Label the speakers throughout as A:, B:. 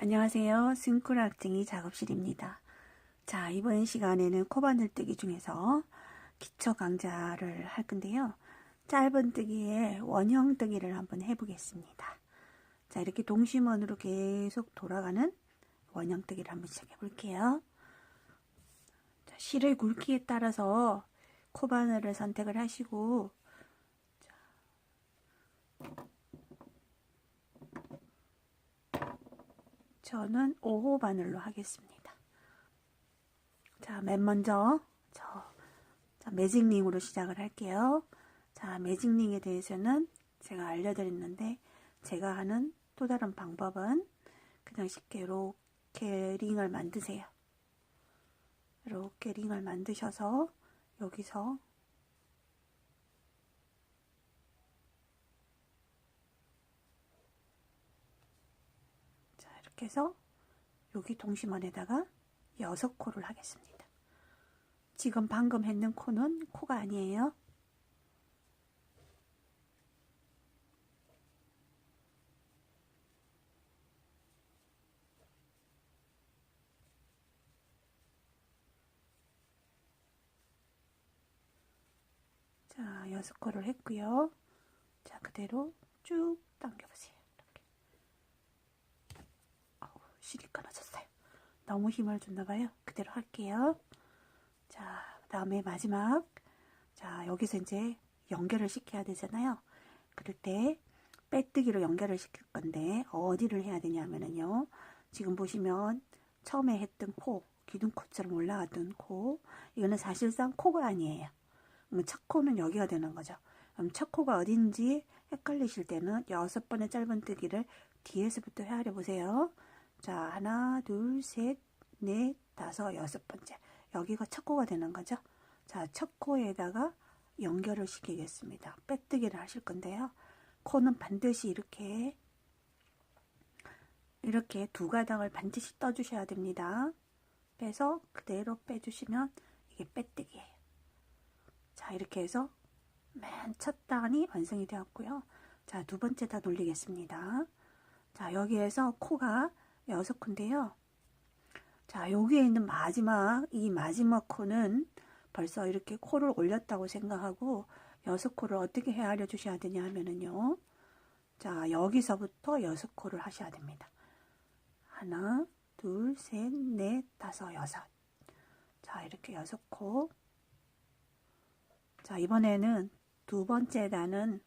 A: 안녕하세요. 승꾸락쟁이 작업실입니다. 자, 이번 시간에는 코바늘뜨기 중에서 기초 강좌를 할 건데요. 짧은 뜨기에 원형 뜨기를 한번 해보겠습니다. 자, 이렇게 동심원으로 계속 돌아가는 원형 뜨기를 한번 시작해 볼게요. 자, 실의 굵기에 따라서 코바늘을 선택을 하시고 저는 5호 바늘로 하겠습니다. 자, 맨 먼저 저 자, 매직링으로 시작을 할게요. 자, 매직링에 대해서는 제가 알려드렸는데 제가 하는 또 다른 방법은 그냥 쉽게 이렇게 링을 만드세요. 이렇게 링을 만드셔서 여기서 자 이렇게 해서 여기 동심원에다가 여섯 코를 하겠습니다. 지금 방금 했는 코는 코가 아니에요. 자, 여섯 코를 했고요. 자, 그대로 쭉 당겨보세요. 이렇게. 어우, 실이 끊어졌어요. 너무 힘을 줬나봐요. 그대로 할게요. 자, 그 다음에 마지막. 자, 여기서 이제 연결을 시켜야 되잖아요. 그럴 때 빼뜨기로 연결을 시킬 건데 어디를 해야 되냐면은요. 지금 보시면 처음에 했던 코, 기둥코처럼 올라갔던 코, 이거는 사실상 코가 아니에요. 첫 코는 여기가 되는 거죠. 그럼 첫 코가 어딘지 헷갈리실 때는 여섯 번의 짧은 뜨기를 뒤에서부터 헤아려 보세요. 자, 하나, 둘, 셋, 넷, 다섯, 여섯 번째. 여기가 첫 코가 되는 거죠. 자, 첫 코에다가 연결을 시키겠습니다. 빼뜨기를 하실 건데요. 코는 반드시 이렇게 이렇게 두 가닥을 반드시 떠주셔야 됩니다. 빼서 그대로 빼주시면 이게 빼뜨기예요. 자, 이렇게 해서 맨 첫 단이 완성이 되었고요. 자, 두 번째 다 돌리겠습니다. 자, 여기에서 코가 여섯 코인데요. 자, 여기에 있는 마지막, 이 마지막 코는 벌써 이렇게 코를 올렸다고 생각하고 여섯 코를 어떻게 헤아려 주셔야 되냐 하면은요. 자, 여기서부터 여섯 코를 하셔야 됩니다. 하나, 둘, 셋, 넷, 다섯, 여섯. 자, 이렇게 여섯 코. 자, 이번에는 두 번째 단은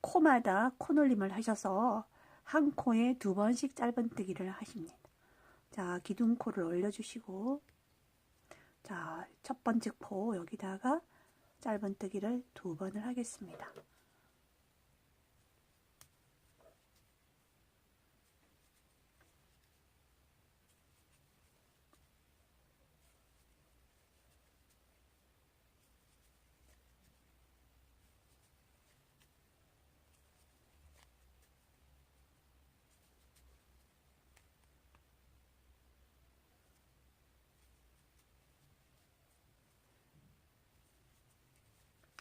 A: 코마다 코놀림을 하셔서 한 코에 두 번씩 짧은뜨기를 하십니다. 자, 기둥코를 올려주시고 자, 첫 번째 코 여기다가 짧은뜨기를 두 번을 하겠습니다.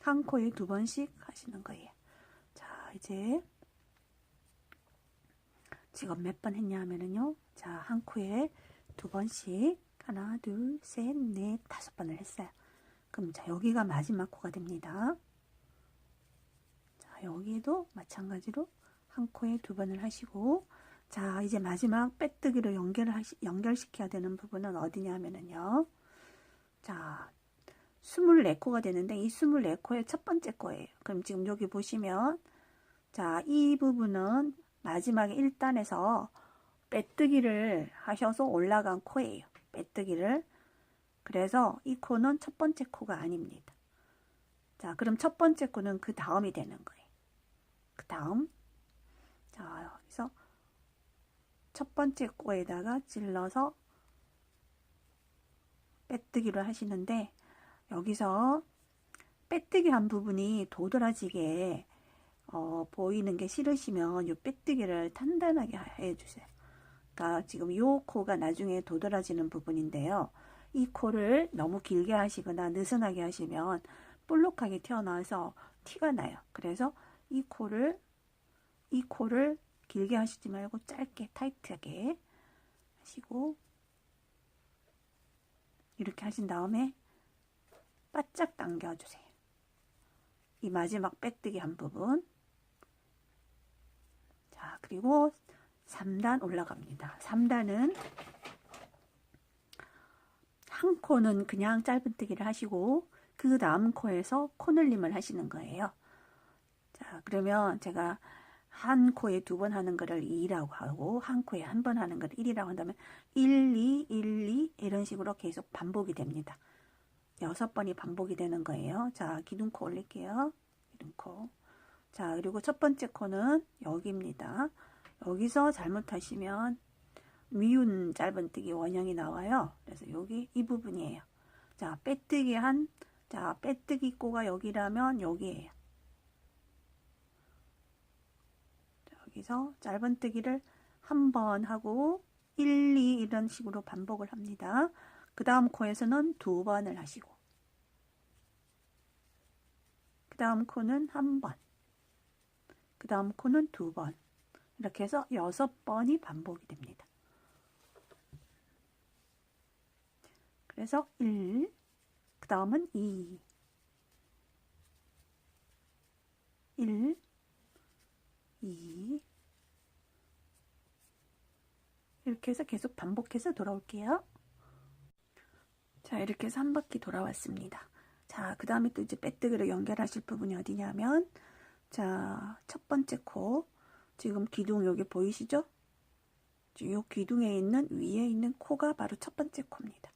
A: 한 코에 두 번씩 하시는 거예요. 자, 이제 지금 몇 번 했냐 하면은요. 자, 한 코에 두 번씩 하나, 둘, 셋, 넷, 다섯 번을 했어요. 그럼 자, 여기가 마지막 코가 됩니다. 자, 여기도 마찬가지로 한 코에 두 번을 하시고 자, 이제 마지막 빼뜨기로 연결을 하시, 연결시켜야 되는 부분은 어디냐 하면은요. 자, 24코가 되는데 이 24코의 첫 번째 거예요. 그럼 지금 여기 보시면 자, 이 부분은 마지막에 1단에서 빼뜨기를 하셔서 올라간 코예요. 빼뜨기를. 그래서 이 코는 첫 번째 코가 아닙니다. 자, 그럼 첫 번째 코는 그 다음이 되는 거예요. 그 다음. 자, 여기서 첫 번째 코에다가 찔러서 빼뜨기를 하시는데 여기서 빼뜨기 한 부분이 도드라지게 어, 보이는 게 싫으시면 이 빼뜨기를 단단하게 해주세요. 그러니까 지금 이 코가 나중에 도드라지는 부분인데요. 이 코를 너무 길게 하시거나 느슨하게 하시면 볼록하게 튀어나와서 티가 나요. 그래서 이 코를 이 코를 길게 하시지 말고 짧게 타이트하게 하시고 이렇게 하신 다음에 바짝 당겨주세요. 이 마지막 빼뜨기 한 부분 자 그리고 3단 올라갑니다. 3단은 한 코는 그냥 짧은뜨기를 하시고 그 다음 코에서 코늘림을 하시는 거예요. 자 그러면 제가 한 코에 두 번 하는 거를 2라고 하고 한 코에 한 번 하는 거를 1이라고 한다면 1, 2, 1, 2 이런 식으로 계속 반복이 됩니다. 여섯 번이 반복이 되는 거예요. 자 기둥코 올릴게요. 기둥코 자 그리고 첫 번째 코는 여기입니다. 여기서 잘못하시면 미운 짧은뜨기 원형이 나와요. 그래서 여기 이 부분이에요. 자 빼뜨기 한 자 빼뜨기 꼬가 여기라면 여기에요. 여기서 짧은뜨기를 한 번 하고 1, 2 이런 식으로 반복을 합니다. 그 다음 코에서는 두 번을 하시고 그 다음 코는 한 번, 그 다음 코는 두 번, 이렇게 해서 여섯 번이 반복이 됩니다. 그래서 1, 그 다음은 2, 1, 2, 이렇게 해서 계속 반복해서 돌아올게요. 자, 이렇게 해서 한 바퀴 돌아왔습니다. 자, 그 다음에 또 이제 빼뜨기로 연결하실 부분이 어디냐면, 자, 첫 번째 코. 지금 기둥 여기 보이시죠? 이 기둥에 있는 위에 있는 코가 바로 첫 번째 코입니다.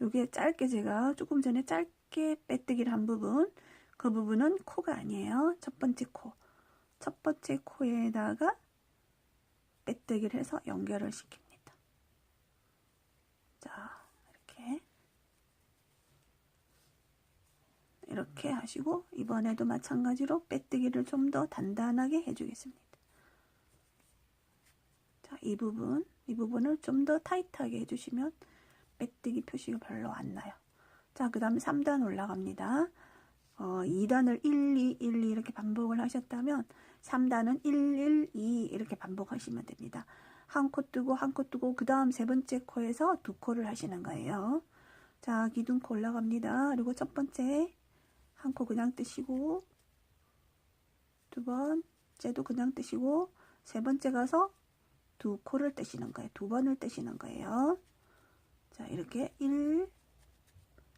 A: 여기에 짧게 제가 조금 전에 짧게 빼뜨기를 한 부분, 그 부분은 코가 아니에요. 첫 번째 코. 첫 번째 코에다가 빼뜨기를 해서 연결을 시킵니다. 자, 이렇게. 이렇게 하시고 이번에도 마찬가지로 빼뜨기를 좀 더 단단하게 해주겠습니다. 자, 이 부분, 이 부분을 좀 더 타이트하게 해주시면 빼뜨기 표시가 별로 안 나요. 자, 그 다음에 3단 올라갑니다. 어, 2단을 1, 2, 1, 2 이렇게 반복을 하셨다면 3단은 1, 1, 2 이렇게 반복하시면 됩니다. 한 코 뜨고 한 코 뜨고 그 다음 세 번째 코에서 두 코를 하시는 거예요. 자, 기둥코 올라갑니다. 그리고 첫 번째 한 코 그냥 뜨시고 두 번째도 그냥 뜨시고 세 번째 가서 두 코를 뜨시는 거예요. 두 번을 뜨시는 거예요. 자, 이렇게 1,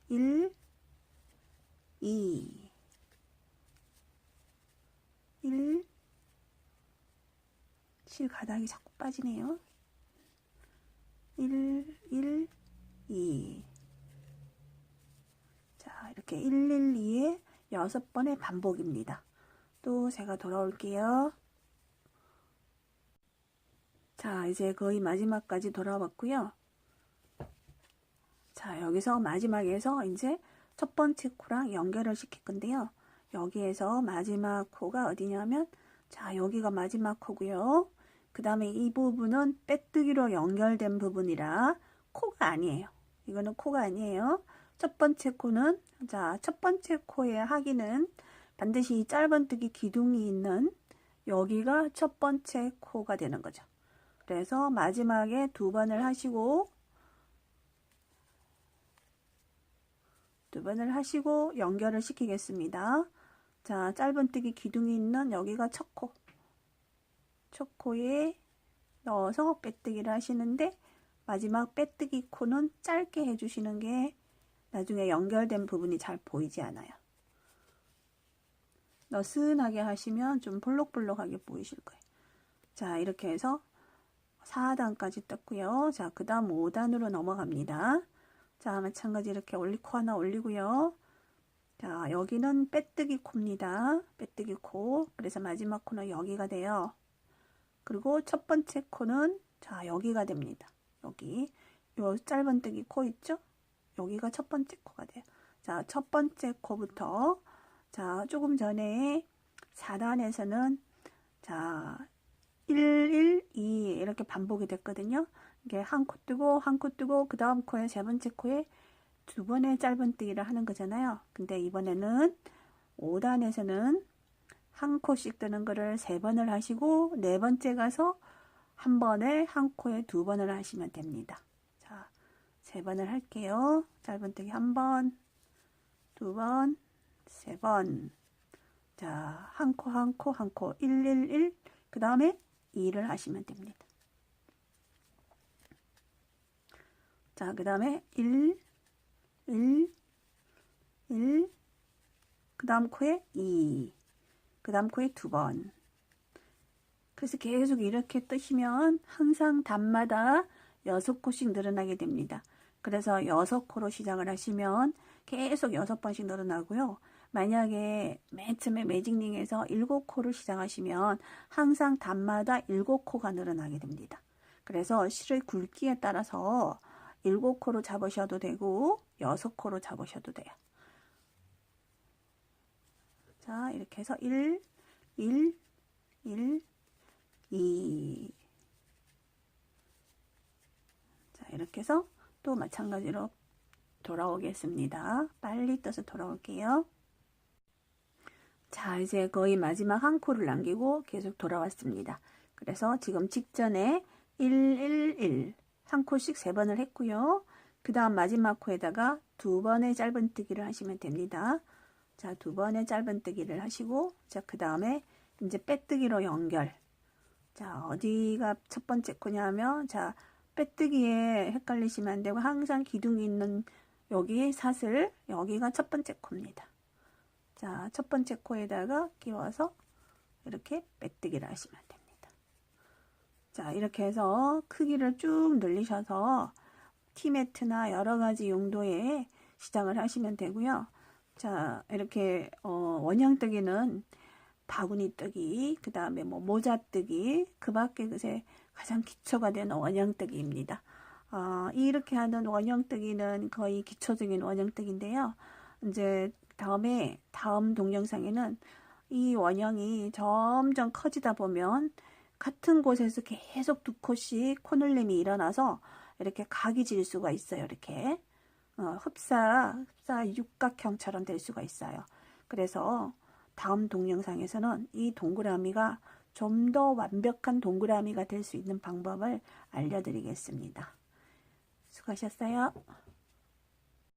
A: 1, 2, 1, 실 가닥이 자꾸 빠지네요. 1, 1, 2. 자, 이렇게 1, 1, 2에 여섯 번의 반복입니다. 또 제가 돌아올게요. 자, 이제 거의 마지막까지 돌아왔고요. 자, 여기서 마지막에서 이제 첫 번째 코랑 연결을 시킬 건데요. 여기에서 마지막 코가 어디냐면 자, 여기가 마지막 코고요. 그 다음에 이 부분은 빼뜨기로 연결된 부분이라 코가 아니에요. 이거는 코가 아니에요. 첫 번째 코는 자, 첫 번째 코의 하기는 반드시 짧은뜨기 기둥이 있는 여기가 첫 번째 코가 되는 거죠. 그래서 마지막에 두 번을 하시고 두 번을 하시고 연결을 시키겠습니다. 자, 짧은뜨기 기둥이 있는 여기가 첫 코. 첫 코에 넣어서 빼뜨기를 하시는데 마지막 빼뜨기 코는 짧게 해주시는 게 나중에 연결된 부분이 잘 보이지 않아요. 너슨하게 하시면 좀 볼록볼록하게 보이실 거예요. 자, 이렇게 해서 4단까지 떴고요. 자, 그 다음 5단으로 넘어갑니다. 자, 마찬가지 이렇게 올리코 하나 올리고요. 자, 여기는 빼뜨기 코입니다. 빼뜨기 코. 그래서 마지막 코는 여기가 돼요. 그리고 첫 번째 코는 자, 여기가 됩니다. 여기. 요 짧은 뜨기 코 있죠? 여기가 첫 번째 코가 돼요. 자, 첫 번째 코부터 자, 조금 전에 4단에서는 자, 1, 1, 2 이렇게 반복이 됐거든요. 이게 한 코 뜨고 한 코 뜨고 그 다음 코에 세 번째 코에 두 번의 짧은뜨기를 하는 거잖아요. 근데 이번에는 5단에서는 한 코씩 뜨는 거를 세 번을 하시고 네 번째 가서 한 번에 한 코에 두 번을 하시면 됩니다. 자, 세 번을 할게요. 짧은뜨기 한 번, 두 번, 세 번. 자, 한 코, 한 코, 한 코, 111. 그 다음에 2를 하시면 됩니다. 자, 그 다음에 1, 1, 1, 그 다음 코에 2, 그 다음 코에 두 번. 그래서 계속 이렇게 뜨시면 항상 단마다 6코씩 늘어나게 됩니다. 그래서 6코로 시작을 하시면 계속 6번씩 늘어나고요. 만약에 맨 처음에 매직링에서 7코를 시작하시면 항상 단마다 7코가 늘어나게 됩니다. 그래서 실의 굵기에 따라서 7코로 잡으셔도 되고 6코로 잡으셔도 돼요. 자, 이렇게 해서 1, 1, 1, 2. 자, 이렇게 해서 또 마찬가지로 돌아오겠습니다. 빨리 떠서 돌아올게요. 자, 이제 거의 마지막 한 코를 남기고 계속 돌아왔습니다. 그래서 지금 직전에 111, 한 코씩 세 번을 했고요. 그 다음 마지막 코에다가 두 번의 짧은뜨기를 하시면 됩니다. 자, 두 번의 짧은뜨기를 하시고, 자, 그 다음에 이제 빼뜨기로 연결. 자, 어디가 첫 번째 코냐면, 자, 빼뜨기에 헷갈리시면 안 되고, 항상 기둥이 있는 여기 사슬, 여기가 첫 번째 코입니다. 자, 첫 번째 코에다가 끼워서 이렇게 빼뜨기를 하시면 됩니다. 자, 이렇게 해서 크기를 쭉 늘리셔서 티매트나 여러 가지 용도에 시작을 하시면 되고요. 자, 이렇게 어, 원형뜨기는 바구니 뜨기, 그 다음에 뭐 모자 뜨기, 그 밖에 그새 가장 기초가 되는 원형뜨기입니다. 어, 이렇게 하는 원형뜨기는 거의 기초적인 원형뜨기인데요. 이제 다음에 다음 동영상에는 이 원형이 점점 커지다 보면 같은 곳에서 계속 두 코씩 코늘림이 일어나서 이렇게 각이 질 수가 있어요. 이렇게 어, 흡사, 흡사 육각형처럼 될 수가 있어요. 그래서 다음 동영상에서는 이 동그라미가 좀 더 완벽한 동그라미가 될 수 있는 방법을 알려드리겠습니다. 수고하셨어요.